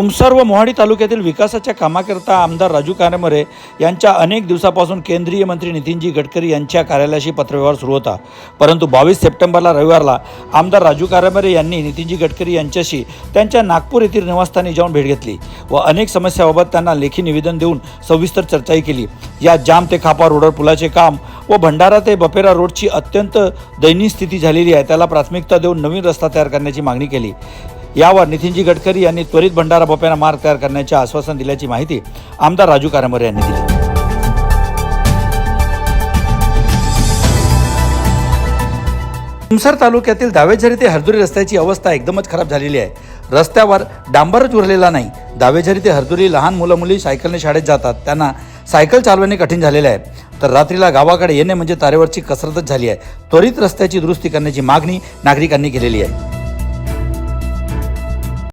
तुमसर व मोहाडी तालुक्यातील विकासाच्या कामाकरता आमदार राजू कानेमरे यांच्या अनेक दिवसापासून केंद्रीय मंत्री नितीनजी गडकरी यांच्या कार्यालयाशी पत्रव्यवहार सुरू होता. परंतु बावीस सप्टेंबरला रविवारला आमदार राजू कानेमरे यांनी नितीनजी गडकरी यांच्याशी त्यांच्या नागपूर येथील निवासस्थानी जाऊन भेट घेतली व अनेक समस्याबाबत त्यांना लेखी निवेदन देऊन सविस्तर चर्चाही केली. या जाम ते खापा रोडर पुलाचे काम व भंडारा ते बपेरा रोडची अत्यंत दयनीय स्थिती झालेली आहे त्याला प्राथमिकता देऊन नवीन रस्ता तयार करण्याची मागणी केली. यावर नितीनजी गडकरी यांनी त्वरित भंडारा बोप्यांना मार्ग तयार करण्याचे आश्वासन दिल्याची माहिती आमदार राजू कारंबरे यांनी दिली. तुमसर तालुक्यातील दावेझरी ते हरदुरी रस्त्याची अवस्था एकदमच खराब झालेली आहे. रस्त्यावर डांबरच उरलेला नाही. दावेझरी ते हरदुरी लहान मुलं मुली सायकलने शाळेत जातात. त्यांना सायकल चालवणे कठीण झालेले आहे. तर रात्रीला गावाकडे येणे म्हणजे तारेवरची कसरतच झाली आहे. त्वरित रस्त्याची दुरुस्ती करण्याची मागणी नागरिकांनी केलेली आहे.